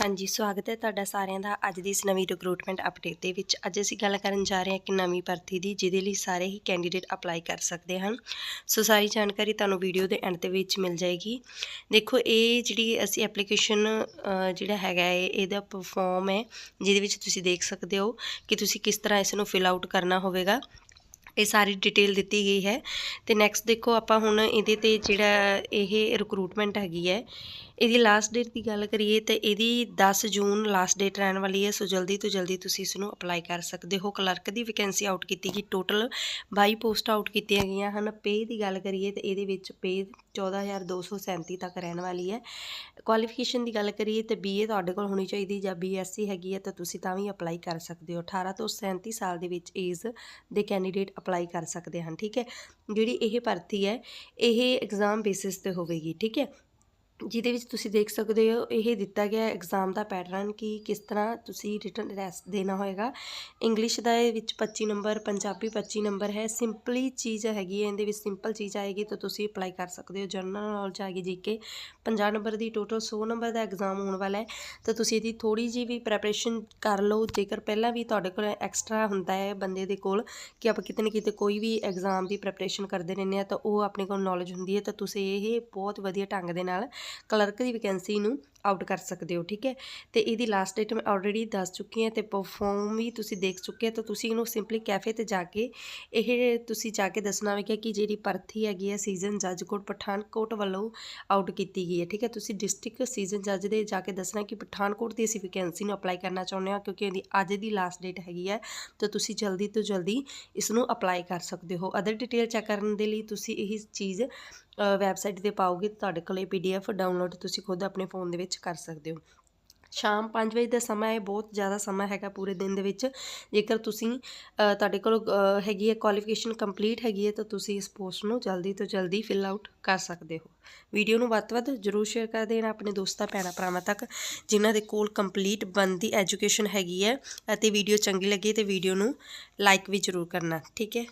ਹਾਂਜੀ, ਸਵਾਗਤ ਹੈ ਤੁਹਾਡਾ ਸਾਰਿਆਂ ਦਾ ਅੱਜ ਦੀ ਇਸ ਨਵੀਂ ਰਿਕਰੂਟਮੈਂਟ ਅਪਡੇਟ ਦੇ ਵਿੱਚ। ਅੱਜ ਅਸੀਂ ਗੱਲ ਕਰਨ ਜਾ ਰਹੇ ਹਾਂ ਕਿ ਨਵੀਂ ਭਰਤੀ ਦੀ, ਜਿਹਦੇ ਲਈ ਸਾਰੇ ਹੀ ਕੈਂਡੀਡੇਟ ਅਪਲਾਈ ਕਰ ਸਕਦੇ ਹਨ। ਸੋ ਸਾਰੀ ਜਾਣਕਾਰੀ ਤੁਹਾਨੂੰ ਵੀਡੀਓ ਦੇ ਐਂਡ ਦੇ ਵਿੱਚ ਮਿਲ ਜਾਏਗੀ। ਦੇਖੋ, ਇਹ ਜਿਹੜੀ ਅਸੀਂ ਐਪਲੀਕੇਸ਼ਨ ਜਿਹੜਾ ਹੈਗਾ ਹੈ, ਇਹਦਾ ਫਾਰਮ ਹੈ, ਜਿਹਦੇ ਵਿੱਚ ਤੁਸੀਂ ਦੇਖ ਸਕਦੇ ਹੋ ਕਿ ਤੁਸੀਂ ਕਿਸ ਤਰ੍ਹਾਂ ਇਸ ਨੂੰ ਫਿਲ ਆਊਟ ਕਰਨਾ ਹੋਵੇਗਾ। ਇਹ ਸਾਰੀ ਡਿਟੇਲ ਦਿੱਤੀ ਗਈ ਹੈ। ਤੇ ਨੈਕਸਟ ਦੇਖੋ ਆਪਾਂ ਹੁਣ ਇਹਦੇ ਤੇ ਜਿਹੜਾ ਇਹ ਰਿਕਰੂਟਮੈਂਟ ਹੈਗੀ ਹੈ, ਇਹਦੀ ਲਾਸਟ ਡੇਟ ਦੀ ਗੱਲ ਕਰੀਏ ਤਾਂ ਇਹਦੀ 10 ਜੂਨ ਲਾਸਟ ਡੇਟ ਰਹਿਣ ਵਾਲੀ ਹੈ। ਸੋ ਜਲਦੀ ਤੋਂ ਜਲਦੀ ਤੁਸੀਂ ਇਸ ਨੂੰ ਅਪਲਾਈ ਕਰ ਸਕਦੇ ਹੋ। ਕਲਰਕ ਦੀ ਵੈਕੈਂਸੀ ਆਊਟ ਕੀਤੀ ਗਈ। ਟੋਟਲ 22 ਪੋਸਟ ਆਊਟ ਕੀਤੀਆਂ ਗਈਆਂ ਹਨ। ਪੇ ਦੀ ਗੱਲ ਕਰੀਏ ਤਾਂ ਇਹਦੇ ਵਿੱਚ ਪੇ 14237 ਤੱਕ ਰਹਿਣ ਵਾਲੀ ਹੈ। ਕੁਆਲੀਫਿਕੇਸ਼ਨ ਦੀ ਗੱਲ ਕਰੀਏ ਤੇ ਬੀਏ ਤੁਹਾਡੇ ਕੋਲ ਹੋਣੀ ਚਾਹੀਦੀ ਜਾਂ ਬੀਐਸਸੀ ਹੈਗੀ ਹੈ ਤਾਂ ਤੁਸੀਂ ਤਾਂ ਵੀ ਅਪਲਾਈ ਕਰ ਸਕਦੇ ਹੋ। 18 ਤੋਂ 37 ਸਾਲ ਦੇ ਵਿੱਚ ਏਜ ਦੇ ਕੈਂਡੀਡੇਟ ਅਪਲਾਈ ਕਰ ਸਕਦੇ ਹਨ, ਠੀਕ ਹੈ? ਜਿਹੜੀ ਇਹ ਭਰਤੀ ਹੈ, ਇਹ ਐਗਜ਼ਾਮ ਬੇਸਿਸ ਤੇ ਹੋਵੇਗੀ, ਠੀਕ ਹੈ? ਜਿਹਦੇ ਵਿੱਚ ਤੁਸੀਂ ਦੇਖ ਸਕਦੇ ਹੋ, ਇਹ ਦਿੱਤਾ ਗਿਆ ਐਗਜ਼ਾਮ ਦਾ ਪੈਟਰਨ ਕਿ ਕਿਸ ਤਰ੍ਹਾਂ ਤੁਸੀਂ ਰਿਟਨ ਟੈਸਟ ਦੇਣਾ ਹੋਏਗਾ। ਇੰਗਲਿਸ਼ ਦਾ ਇਹ ਵਿੱਚ 25 ਨੰਬਰ ਪੰਜਾਬੀ 25 ਨੰਬਰ ਹੈ। ਸਿੰਪਲੀ ਚੀਜ਼ ਹੈਗੀ ਹੈ, ਇਹਦੇ ਵਿੱਚ ਸਿੰਪਲ ਚੀਜ਼ ਆਏਗੀ ਤਾਂ ਤੁਸੀਂ ਅਪਲਾਈ ਕਰ ਸਕਦੇ ਹੋ। ਜਨਰਲ ਨੌਲੇਜ ਆਏਗੀ ਜੀਕੇ 50 ਨੰਬਰ ਦੀ ਟੋਟਲ 100 ਨੰਬਰ ਦਾ ਐਗਜ਼ਾਮ ਹੋਣ ਵਾਲਾ ਹੈ। ਤਾਂ ਤੁਸੀਂ ਇਹਦੀ ਥੋੜੀ ਜੀ ਵੀ ਪ੍ਰੈਪਰੇਸ਼ਨ ਕਰ ਲਓ। ਜੇਕਰ ਪਹਿਲਾਂ ਵੀ ਤੁਹਾਡੇ ਕੋਲ ਐਕਸਟਰਾ ਹੁੰਦਾ ਹੈ ਬੰਦੇ ਦੇ ਕੋਲ ਕਿ ਆਪਾਂ ਕਿਤੇ ਨਾ ਕਿਤੇ ਕੋਈ ਵੀ ਐਗਜ਼ਾਮ ਦੀ ਪ੍ਰੈਪਰੇਸ਼ਨ ਕਰਦੇ ਰਹਿੰਦੇ ਆ ਤਾਂ ਉਹ ਆਪਣੇ ਕੋਲ ਨੌਲੇਜ ਹੁੰਦੀ ਹੈ ਤਾਂ ਤੁਸੀਂ ਇਹ ਬਹੁਤ ਵਧੀਆ ਢੰਗ ਦੇ ਨਾਲ ਕਲਰਕ ਦੀ ਵੈਕੈਂਸੀ ਨੂੰ ਆਊਟ ਕਰ ਸਕਦੇ ਹੋ, ਠੀਕ ਹੈ? ਤੇ ਇਹਦੀ ਲਾਸਟ ਡੇਟ ਮੈਂ ਆਲਰੇਡੀ ਦੱਸ ਚੁੱਕੀ ਹਾਂ ਤੇ ਪਰਫਾਰਮ ਵੀ ਤੁਸੀਂ ਦੇਖ ਚੁੱਕੇ ਹੋ, ਤਾਂ ਤੁਸੀਂ ਇਹਨੂੰ ਸਿੰਪਲੀ ਕੈਫੇ ਤੇ ਜਾ ਕੇ ਇਹ ਤੁਸੀਂ ਜਾ ਕੇ ਦੱਸਣਾ ਹੋਵੇਗਾ ਕਿ ਜਿਹੜੀ ਪਰਥੀ ਹੈਗੀ ਹੈ ਸੀਜ਼ਨ ਜੱਜ ਕੋਟ ਪਠਾਨਕੋਟ ਵੱਲੋਂ ਆਊਟ ਕੀਤੀ ਗਈ ਹੈ, ਠੀਕ ਹੈ? ਤੁਸੀਂ ਡਿਸਟ੍ਰਿਕਟ ਸੀਜ਼ਨ ਜੱਜ ਦੇ ਜਾ ਕੇ ਦੱਸਣਾ ਕਿ ਪਠਾਨਕੋਟ ਦੀ ਅਸੀਂ ਵੈਕੈਂਸੀ ਨੂੰ ਅਪਲਾਈ ਕਰਨਾ ਚਾਹੁੰਦੇ ਹਾਂ, ਕਿਉਂਕਿ ਇਹਦੀ ਅੱਜ ਦੀ ਲਾਸਟ ਡੇਟ ਹੈਗੀ ਹੈ, ਤਾਂ ਤੁਸੀਂ ਜਲਦੀ ਤੋਂ ਜਲਦੀ ਇਸ ਨੂੰ ਅਪਲਾਈ ਕਰ ਸਕਦੇ ਹੋ। ਅਦਰ ਡਿਟੇਲ ਚੈੱਕ ਕਰਨ ਦੇ ਲਈ ਤੁਸੀਂ ਇਹ ਚੀਜ਼ ਵੈਬਸਾਈਟ ਤੇ ਪਾਓਗੇ, ਤੁਹਾਡੇ ਕੋਲ ਇਹ ਪੀਡੀਐਫ ਡਾਊਨਲੋਡ ਤੁਸੀਂ ਖੁਦ ਆਪਣੇ ਫੋਨ ਦੇ ਵਿੱਚ ਕਰ ਸਕਦੇ ਹੋ। ਸ਼ਾਮ 5 ਵਜੇ ਦਾ ਸਮਾਂ ਹੈ, ਬਹੁਤ ਜ਼ਿਆਦਾ ਸਮਾਂ ਹੈਗਾ ਪੂਰੇ ਦਿਨ ਦੇ ਵਿੱਚ। ਜੇਕਰ ਤੁਸੀਂ ਤੁਹਾਡੇ ਕੋਲ ਹੈਗੀ ਹੈ ਕੁਆਲੀਫਿਕੇਸ਼ਨ ਕੰਪਲੀਟ ਹੈਗੀ ਹੈ ਤਾਂ ਤੁਸੀਂ ਇਸ ਪੋਸਟ ਨੂੰ ਜਲਦੀ ਤੋਂ ਜਲਦੀ ਫਿਲ ਆਊਟ ਕਰ ਸਕਦੇ ਹੋ। ਵੀਡੀਓ ਨੂੰ ਵੱਧ ਤੋਂ ਵੱਧ ਜਰੂਰ ਸ਼ੇਅਰ ਕਰ ਦੇਣਾ ਆਪਣੇ ਦੋਸਤਾਂ, ਭੈਣਾਂ, ਭਰਾਵਾਂ ਤੱਕ, ਜਿਨ੍ਹਾਂ ਦੇ ਕੋਲ ਕੰਪਲੀਟ ਬੰਦੀ ਐਜੂਕੇਸ਼ਨ ਹੈਗੀ ਹੈ ਅਤੇ ਵੀਡੀਓ ਚੰਗੀ ਲੱਗੀ ਤੇ ਵੀਡੀਓ ਨੂੰ ਲਾਈਕ ਵੀ ਜਰੂਰ ਕਰਨਾ, ਠੀਕ ਹੈ?